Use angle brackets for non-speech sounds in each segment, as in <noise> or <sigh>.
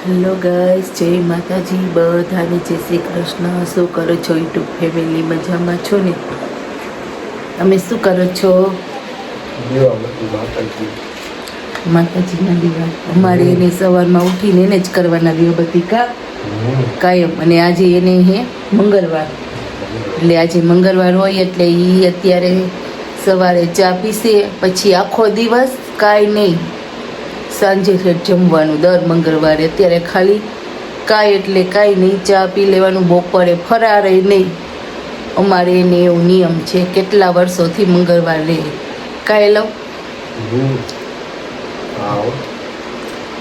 Hello guys જય માતાજી બધાને જય શ્રી કૃષ્ણ. શું કરો છો યુટ્યુબ ફેમિલી? મજામાં છો ને? તમે શું કરો છો? માતાજીના દીવા. અમારે એને સવારમાં ઉઠીને એને જ કરવાના દીવાબત્તી કા? કાયમ. અને આજે એને હે મંગળવાર. એટલે આજે મંગળવાર હોય એટલે એ અત્યારે સવારે ચા પીશે પછી આખો દિવસ કાંઈ નહીં. સાંજે છે જમવાનું. દર મંગળવારે અત્યારે ખાલી કાંઈ એટલે કાંઈ નહીં. ચા પી લેવાનું. બપોરે ફરારે નહીં. અમારે એને એવું નિયમ છે કેટલા વર્ષોથી મંગળવાર લે. કાંઈ લઉં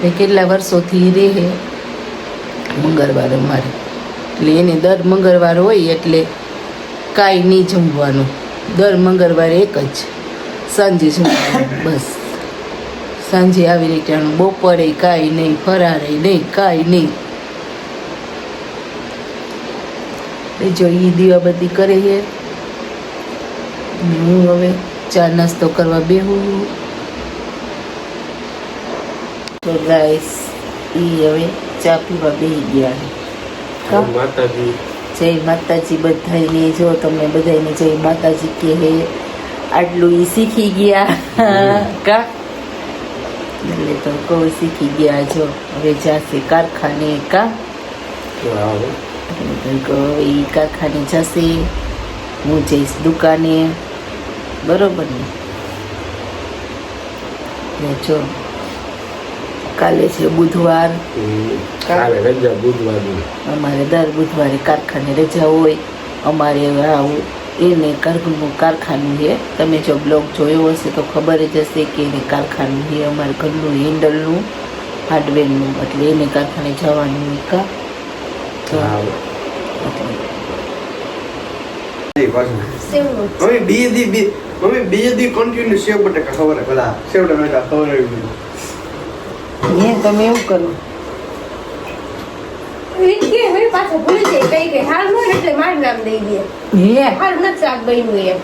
એ કેટલા વર્ષોથી રહે? મંગળવાર અમારે. એટલે એને દર મંગળવાર હોય એટલે કાંઈ નહીં જમવાનું. દર મંગળવારે એક જ. સાંજે જમવાનું. બસ. સાંજે આવી રીતે બપોરે કાંઈ નહીં ફરારે નહીં કાંઈ નહીં. એ જો એ દીવાબત્તી કરે છે. હું હવે ચા નાસ્તો કરવા બેહું તો ગાઈસ એ હવે ચા પીવા બેહી ગયા જય માતાજી. જય માતાજી બધાને જો તમને બધાને જય માતાજી કે હે આટલું એ શીખી ગયા. કા? એટલે તો કહું શીખી ગયા જો હવે જાશે કારખાને કા? કહું કારખાને જશે. હું જઈશ દુકાને. બરોબર ને? જો. કાલે છે બુધવાર. અમારે દર બુધવારે કારખાને રજા હોય. અમારે આવું એને ઘરનું કારખાનું છે. તમે જો બ્લોગ જોયો હશે તો ખબર જ હશે કે એને કારખાનું છે. અમારે ઘરનું હેન્ડલનું હાર્ડવેરનું. એટલે એને કારખાને જવાનું હોય કા? તો મમ્મી બીજે દી બી મમ્મી બીજે દી કન્ટિન્યુ સેવ બટાકા ખબર પેલા સેવ ખબર આવી હે તમે એવું કરો. વિનકી હવે પાછો ભૂલી જાય કઈ કઈ. હાલ હોય એટલે મારું નામ દઈ દે. હાલ નથી શાક બન્યું એમ.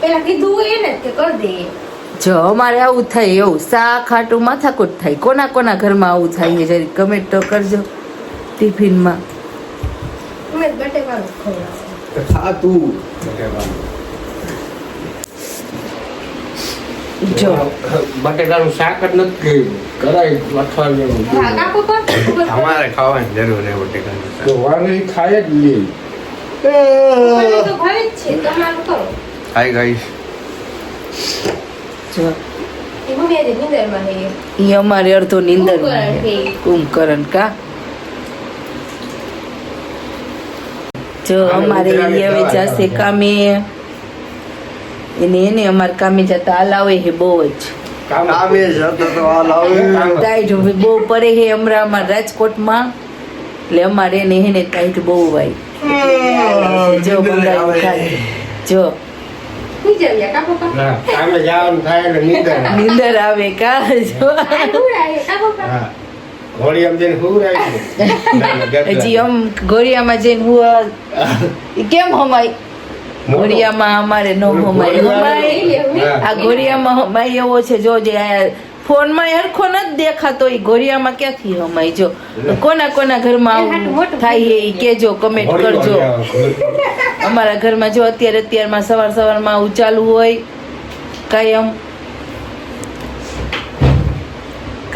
પેલા કીધું હોય એને કે કરી દઈએ જો અમારે આવું થાય એવું. શાક ખાટું માથાકૂટ થાય. કોના કોના ઘરમાં આવું થાય છે જરી કમેન્ટ તો કરજો ટિફિનમાં અમે જ. બટેટાનું શાક નથી કરાય. અઠવાડિયાનું અમારે ખાવાની જરૂર છે બટાકાનું તો ખાય જ હાય ગાઈસ એ અમારે અડધો નીંદર કુંભકરણ કા? જો અમારે હવે જશે કામે. એને એને અમારે કામે જતા હલાવે છે બહુ જ. કામે જતો તો હાલ ટાઈટ બહુ પડે હે હમણાં અમારા રાજકોટમાં. એટલે અમારે એને એને ટાઈટ બહુ હોય. જો જો. સુઈ જાવ કાપો પર ના કામે જવાનું થાય એટલે નીંદર આવે. કા? જો. આમ જઈને હજી આમ ગોરિયામાં જઈને હું <laughs> કેમ હમાય? ગોરિયામાં અમારે નો હમાય. હમાય? આ ગોરિયામાં હમાય એવો છે જો જે આ ફોનમાં હરખો નથી દેખાતો એ ગોરિયામાં ક્યાંથી હમાય? જો કોના કોના ઘરમાં આવું થાય એ કેજો કમેન્ટ કરજો. અમારા ઘરમાં જો અત્યારે અત્યારમાં સવાર સવારમાં આવું ચાલુ હોય કાયમ.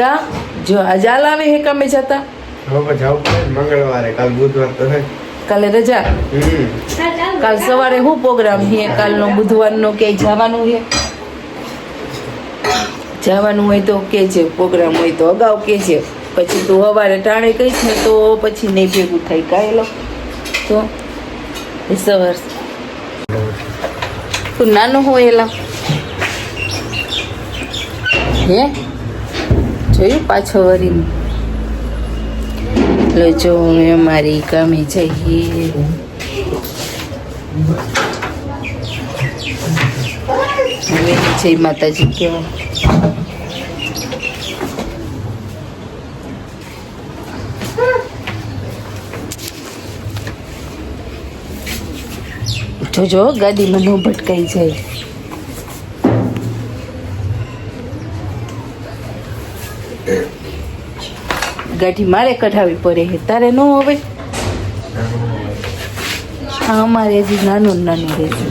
કા? જો આ જાલ આવે હે કમે જતા? મંગળવારે કાલ બુધવાર તો કાલે રજા. કાલ સવારે શું પ્રોગ્રામ છે? કાલનો બુધવારનો ક્યાંય જવાનું છે? જવાનું હોય તો કે છે, પ્રોગ્રામ હોય તો અગાઉ કે છે. પછી તું સવારે ટાણે કહીશ ને તો પછી નહીં ભેગું થાય કાયલો તો સવાર. તું નાનો હોય એલા. હે? જોયું પાછો વરીને? એટલે જો અમે મારી કામે જઈએ. હવે જય માતાજી, કેવા? જોજો, ગાડીમાં ન ભટકાઈ જાય. ગાડી મારે કઢાવી પડે તારે ન હવે? હા અમારે હજી નાનું નાનું રહેશે.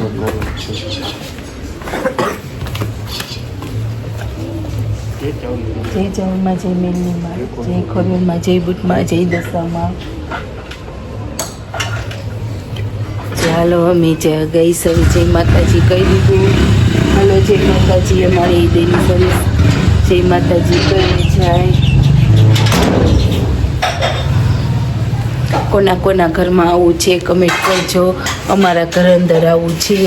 જય ચવણમાં જય મેલનીમાં જય ખોડિયારમાં જય બુટમાં, જય દશામાં. ચાલો અમે જય ગઈ સવી જય માતાજી કહી દીધું. હાલો, જય માતાજી, અમારી દેવી સર્વિસ જય માતાજી કરી જાય. કોના કોના ઘરમાં આવું છે કમેન્ટ કરજો. અમારા ઘર અંદર આવું છે.